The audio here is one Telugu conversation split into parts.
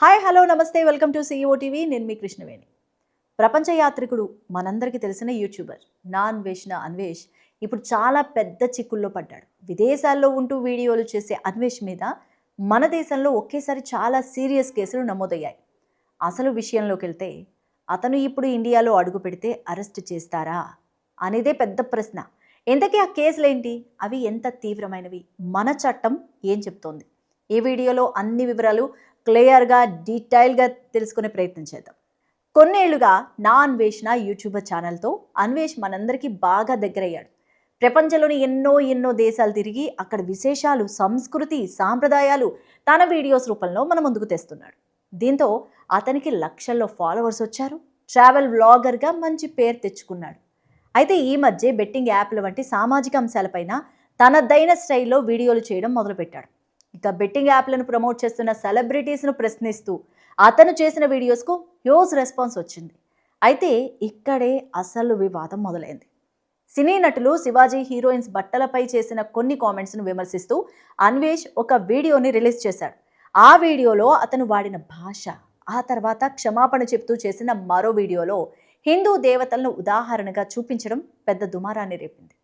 హాయ్ హలో నమస్తే వెల్కమ్ టు సిఇఓ టీవీ నేను మీ కృష్ణవేణి. ప్రపంచ యాత్రికుడు మనందరికీ తెలిసిన యూట్యూబర్ నాన్ వేష్న అన్వేష్ ఇప్పుడు చాలా పెద్ద చిక్కుల్లో పడ్డాడు. విదేశాల్లో ఉంటూ వీడియోలు చేసే అన్వేష్ మీద మన దేశంలో ఒకేసారి చాలా సీరియస్ కేసులు నమోదయ్యాయి. అసలు విషయంలోకి వెళ్తే అతను ఇప్పుడు ఇండియాలో అడుగు పెడితే అరెస్ట్ చేస్తారా అనేదే పెద్ద ప్రశ్న. ఇంతకీ ఆ కేసులేంటి? అవి ఎంత తీవ్రమైనవి? మన చట్టం ఏం చెప్తోంది? ఈ వీడియోలో అన్ని వివరాలు క్లియర్గా డీటెయిల్గా తెలుసుకునే ప్రయత్నం చేద్దాం. కొన్నేళ్ళుగా నా అన్వేషణ యూట్యూబర్ ఛానల్తో అన్వేష్ మనందరికీ బాగా దగ్గరయ్యాడు. ప్రపంచంలోని ఎన్నో ఎన్నో దేశాలు తిరిగి అక్కడ విశేషాలు సంస్కృతి సాంప్రదాయాలు తన వీడియోస్ రూపంలో మన ముందుకు తెస్తున్నాడు. దీంతో అతనికి లక్షల్లో ఫాలోవర్స్ వచ్చారు. ట్రావెల్ వ్లాగర్గా మంచి పేరు తెచ్చుకున్నాడు. అయితే ఈ మధ్య బెట్టింగ్ యాప్ల వంటి సామాజిక అంశాలపైన తనదైన స్టైల్లో వీడియోలు చేయడం మొదలుపెట్టాడు. ఇక బెట్టింగ్ యాప్లను ప్రమోట్ చేస్తున్న సెలబ్రిటీస్ను ప్రశ్నిస్తూ అతను చేసిన వీడియోస్కు హ్యూజ్ రెస్పాన్స్ వచ్చింది. అయితే ఇక్కడే అసలు వివాదం మొదలైంది. సినీ నటులు శివాజీ హీరోయిన్స్ బట్టలపై చేసిన కొన్ని కామెంట్స్ను విమర్శిస్తూ అన్వేష్ ఒక వీడియోని రిలీజ్ చేశాడు. ఆ వీడియోలో అతను వాడిన భాష ఆ తర్వాత క్షమాపణ చెప్తూ చేసిన మరో వీడియోలో హిందూ దేవతలను ఉదాహరణగా చూపించడం పెద్ద దుమారాన్ని రేపింది.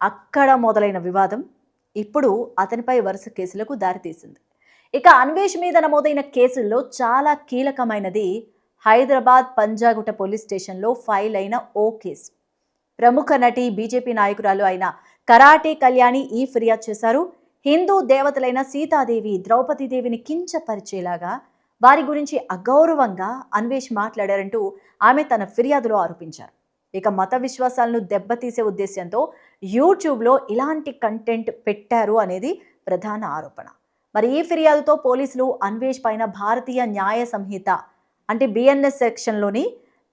అక్కడ మొదలైన వివాదం ఇప్పుడు అతనిపై వరుస కేసులకు దారితీసింది. ఇక అన్వేష్ మీద నమోదైన కేసుల్లో చాలా కీలకమైనది హైదరాబాద్ పంజాగుట్ట పోలీస్ స్టేషన్లో ఫైల్ అయిన ఓ కేసు. ప్రముఖ నటి బీజేపీ నాయకురాలు అయిన కరాటే కళ్యాణి ఈ ఫిర్యాదు చేశారు. హిందూ దేవతలైన సీతాదేవి ద్రౌపదీదేవిని కించపరిచేలాగా వారి గురించి అగౌరవంగా అన్వేష్ మాట్లాడారంటూ ఆమె తన ఫిర్యాదులో ఆరోపించారు. ఇక మత విశ్వాసాలను దెబ్బతీసే ఉద్దేశంతో యూట్యూబ్లో ఇలాంటి కంటెంట్ పెట్టారు అనేది ప్రధాన ఆరోపణ. మరి ఈ ఫిర్యాదుతో పోలీసులు అన్వేష్ పైన భారతీయ న్యాయ సంహిత అంటే బిఎన్ఎస్ సెక్షన్లోని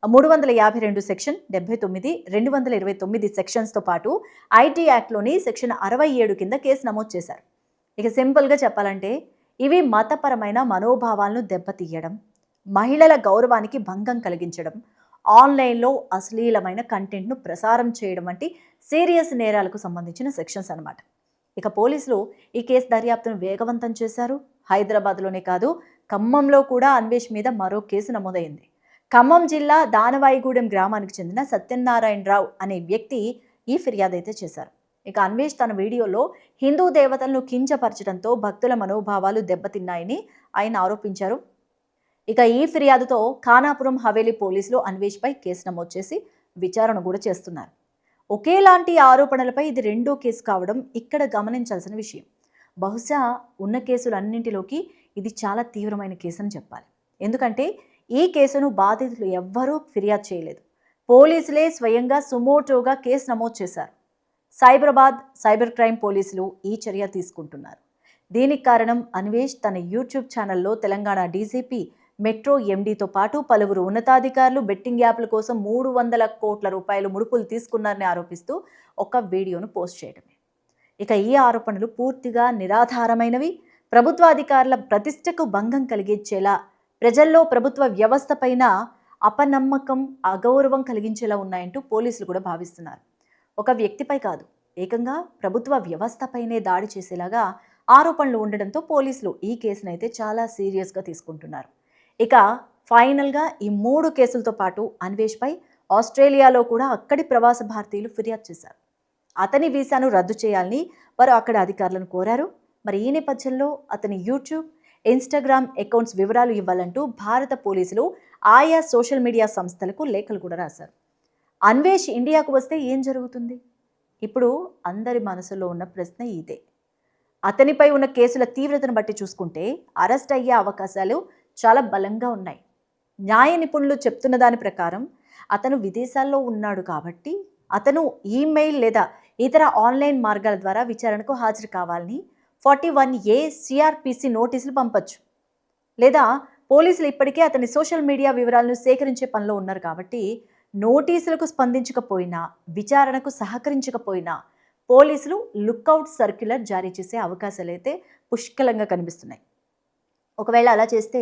మూడు వందల యాభై రెండు సెక్షన్ డెబ్బై తొమ్మిది రెండు వందల ఇరవై తొమ్మిది సెక్షన్స్తో పాటు ఐటీ యాక్ట్లోని సెక్షన్ అరవై ఏడు కింద కేసు నమోదు చేశారు. ఇక సింపుల్గా చెప్పాలంటే ఇవి మతపరమైన మనోభావాలను దెబ్బతీయడం మహిళల గౌరవానికి భంగం కలిగించడం ఆన్లైన్లో అశ్లీలమైన కంటెంట్ను ప్రసారం చేయడం వంటి సీరియస్ నేరాలకు సంబంధించిన సెక్షన్స్ అనమాట ఇక పోలీసులు ఈ కేసు దర్యాప్తును వేగవంతం చేశారు. హైదరాబాద్లోనే కాదు ఖమ్మంలో కూడా అన్వేష్ మీద మరో కేసు నమోదైంది. ఖమ్మం జిల్లా దానవాయిగూడెం గ్రామానికి చెందిన సత్యనారాయణరావు అనే వ్యక్తి ఈ ఫిర్యాదు అయితే చేశారు. ఇక అన్వేష్ తన వీడియోలో హిందూ దేవతలను కించపరచడంతో భక్తుల మనోభావాలు దెబ్బతిన్నాయని ఆయన ఆరోపించారు. ఇక ఈ ఫిర్యాదుతో ఖానాపురం హవేలీ పోలీసులు అన్వేష్పై కేసు నమోదు చేసి విచారణ కూడా చేస్తున్నారు. ఒకేలాంటి ఆరోపణలపై ఇది రెండో కేసు కావడం ఇక్కడ గమనించాల్సిన విషయం. బహుశా ఉన్న కేసులన్నింటిలోకి ఇది చాలా తీవ్రమైన కేసు అని చెప్పాలి. ఎందుకంటే ఈ కేసును బాధితులు ఎవ్వరూ ఫిర్యాదు చేయలేదు. పోలీసులే స్వయంగా సుమోటోగా కేసు నమోదు చేశారు. సైబరాబాద్ సైబర్ క్రైమ్ పోలీసులు ఈ చర్య తీసుకుంటున్నారు. దీనికి కారణం అన్వేష్ తన యూట్యూబ్ ఛానల్లో తెలంగాణ డీజీపీ మెట్రో ఎండీతో పాటు పలువురు ఉన్నతాధికారులు బెట్టింగ్ యాప్ల కోసం మూడు వందల కోట్ల రూపాయలు ముడుపులు తీసుకున్నారని ఆరోపిస్తూ ఒక వీడియోను పోస్ట్ చేయడమే. ఇక ఈ ఆరోపణలు పూర్తిగా నిరాధారమైనవి. ప్రభుత్వాధికారుల ప్రతిష్టకు భంగం కలిగించేలా ప్రజల్లో ప్రభుత్వ వ్యవస్థ పైన అపనమ్మకం అగౌరవం కలిగించేలా ఉన్నాయంటూ పోలీసులు కూడా భావిస్తున్నారు. ఒక వ్యక్తిపై కాదు ఏకంగా ప్రభుత్వ వ్యవస్థపైనే దాడి చేసేలాగా ఆరోపణలు ఉండడంతో పోలీసులు ఈ కేసునైతే చాలా సీరియస్గా తీసుకుంటున్నారు. ఇక ఫైనల్గా ఈ మూడు కేసులతో పాటు అన్వేష్పై ఆస్ట్రేలియాలో కూడా అక్కడి ప్రవాస భారతీయులు ఫిర్యాదు చేశారు. అతని వీసాను రద్దు చేయాలని వారు అక్కడ అధికారులను కోరారు. మరి ఈ నేపథ్యంలో అతని యూట్యూబ్ ఇన్స్టాగ్రామ్ అకౌంట్స్ వివరాలు ఇవ్వాలంటూ భారత పోలీసులు ఆయా సోషల్ మీడియా సంస్థలకు లేఖలు కూడా రాశారు. అన్వేష్ ఇండియాకు వస్తే ఏం జరుగుతుంది? ఇప్పుడు అందరి మనసులో ఉన్న ప్రశ్న ఇదే. అతనిపై ఉన్న కేసుల తీవ్రతను బట్టి చూసుకుంటే అరెస్ట్ అయ్యే అవకాశాలు చాలా బలంగా ఉన్నాయి. న్యాయ నిపుణులు చెప్తున్న దాని ప్రకారం అతను విదేశాల్లో ఉన్నాడు కాబట్టి అతను ఈమెయిల్ లేదా ఇతర ఆన్లైన్ మార్గాల ద్వారా విచారణకు హాజరు కావాలని ఫార్టీ వన్ ఏ సిఆర్పిసి నోటీసులు పంపచ్చు. లేదా పోలీసులు ఇప్పటికే అతని సోషల్ మీడియా వివరాలను సేకరించే పనిలో ఉన్నారు కాబట్టి నోటీసులకు స్పందించకపోయినా విచారణకు సహకరించకపోయినా పోలీసులు లుక్అవుట్ సర్క్యులర్ జారీ చేసే అవకాశాలు అయితే పుష్కలంగా కనిపిస్తున్నాయి. ఒకవేళ అలా చేస్తే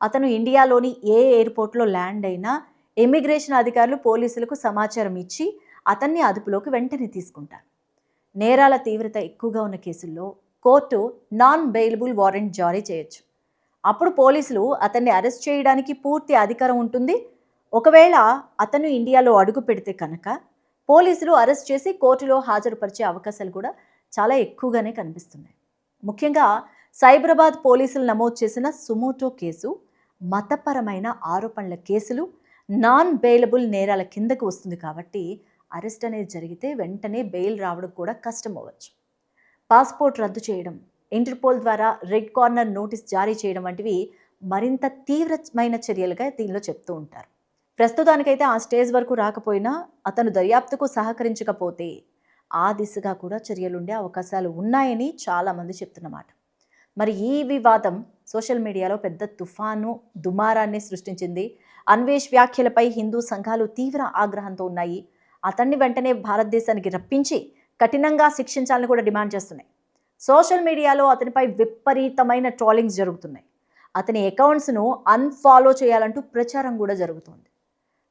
అతను ఇండియాలోని ఏ ఎయిర్పోర్ట్లో ల్యాండ్ అయినా ఇమిగ్రేషన్ అధికారులు పోలీసులకు సమాచారం ఇచ్చి అతన్ని అదుపులోకి వెంటనే తీసుకుంటారు. నేరాల తీవ్రత ఎక్కువగా ఉన్న కేసుల్లో కోర్టు నాన్ బెయిలబుల్ వారెంట్ జారీ చేయొచ్చు. అప్పుడు పోలీసులు అతన్ని అరెస్ట్ చేయడానికి పూర్తి అధికారం ఉంటుంది. ఒకవేళ అతను ఇండియాలో అడుగు పెడితే కనుక పోలీసులు అరెస్ట్ చేసి కోర్టులో హాజరుపరిచే అవకాశాలు కూడా చాలా ఎక్కువగానే కనిపిస్తున్నాయి. ముఖ్యంగా సైబరాబాద్ పోలీసులు నమోదు చేసిన సుమోటో కేసు మతపరమైన ఆరోపణల కేసులు నాన్ బెయిలబుల్ నేరాల కిందకు వస్తుంది కాబట్టి అరెస్ట్ అనేది జరిగితే వెంటనే బెయిల్ రావడం కూడా కష్టం అవ్వచ్చు. పాస్పోర్ట్ రద్దు చేయడం ఇంటర్పోల్ ద్వారా రెడ్ కార్నర్ నోటీస్ జారీ చేయడం వంటివి మరింత తీవ్రమైన చర్యలుగా దీనిలో చెప్తూ ఉంటారు. ప్రస్తుతానికైతే ఆ స్టేజ్ వరకు రాకపోయినా అతను దర్యాప్తుకు సహకరించకపోతే ఆ దిశగా కూడా చర్యలుండే అవకాశాలు ఉన్నాయని చాలామంది చెప్తున్నమాట. మరి ఈ వివాదం సోషల్ మీడియాలో పెద్ద తుఫాను దుమారాన్ని సృష్టించింది. అన్వేష్ వ్యాఖ్యలపై హిందూ సంఘాలు తీవ్ర ఆగ్రహంతో ఉన్నాయి. అతన్ని వెంటనే భారతదేశానికి రప్పించి కఠినంగా శిక్షించాలని కూడా డిమాండ్ చేస్తున్నాయి. సోషల్ మీడియాలో అతనిపై విపరీతమైన ట్రోలింగ్స్ జరుగుతున్నాయి. అతని అకౌంట్స్ను అన్ఫాలో చేయాలంటూ ప్రచారం కూడా జరుగుతుంది.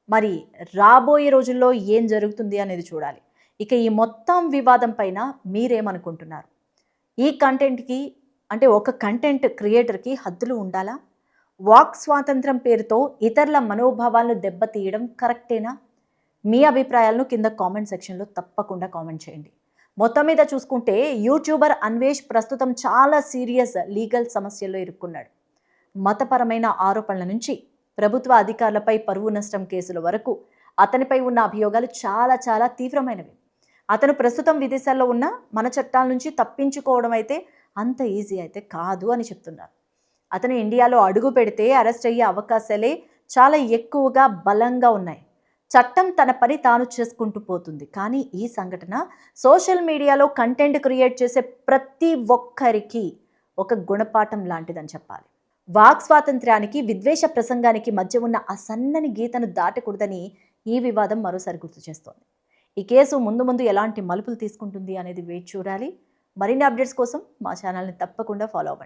మరి రాబోయే రోజుల్లో ఏం జరుగుతుంది అనేది చూడాలి. ఇక ఈ మొత్తం వివాదం పైన మీరేమనుకుంటున్నారు? ఈ కంటెంట్కి అంటే ఒక కంటెంట్ క్రియేటర్కి హద్దులు ఉండాలా? వాక్ స్వాతంత్రం పేరుతో ఇతరుల మనోభావాలను దెబ్బతీయడం కరెక్టేనా? మీ అభిప్రాయాలను కింద కామెంట్ సెక్షన్లో తప్పకుండా కామెంట్ చేయండి. మొత్తం మీద చూసుకుంటే యూట్యూబర్ అన్వేష్ ప్రస్తుతం చాలా సీరియస్ లీగల్ సమస్యల్లో ఇరుక్కున్నాడు. మతపరమైన ఆరోపణల నుంచి ప్రభుత్వ అధికారులపై పరువు నష్టం కేసుల వరకు అతనిపై ఉన్న అభియోగాలు చాలా చాలా తీవ్రమైనవి. అతను ప్రస్తుతం విదేశాల్లో ఉన్న మన చట్టాల నుంచి తప్పించుకోవడం అయితే అంత ఈజీ అయితే కాదు అని చెప్తున్నారు. అతను ఇండియాలో అడుగు పెడితే అరెస్ట్ అయ్యే అవకాశాలే చాలా ఎక్కువగా బలంగా ఉన్నాయి. చట్టం తన పని తాను చేసుకుంటూ పోతుంది. కానీ ఈ సంఘటన సోషల్ మీడియాలో కంటెంట్ క్రియేట్ చేసే ప్రతి ఒక్కరికి ఒక గుణపాఠం లాంటిదని చెప్పాలి. వాక్ స్వాతంత్ర్యానికి విద్వేష ప్రసంగానికి మధ్య ఉన్న ఆ సన్నని గీతను దాటకూడదని ఈ వివాదం మరోసారి గుర్తు చేస్తోంది. ఈ కేసు ముందు ముందు ఎలాంటి మలుపులు తీసుకుంటుంది అనేది వేచి చూడాలి. మరిన్ని అప్డేట్స్ కోసం మా ఛానల్ని తప్పకుండా ఫాలో అవ్వండి.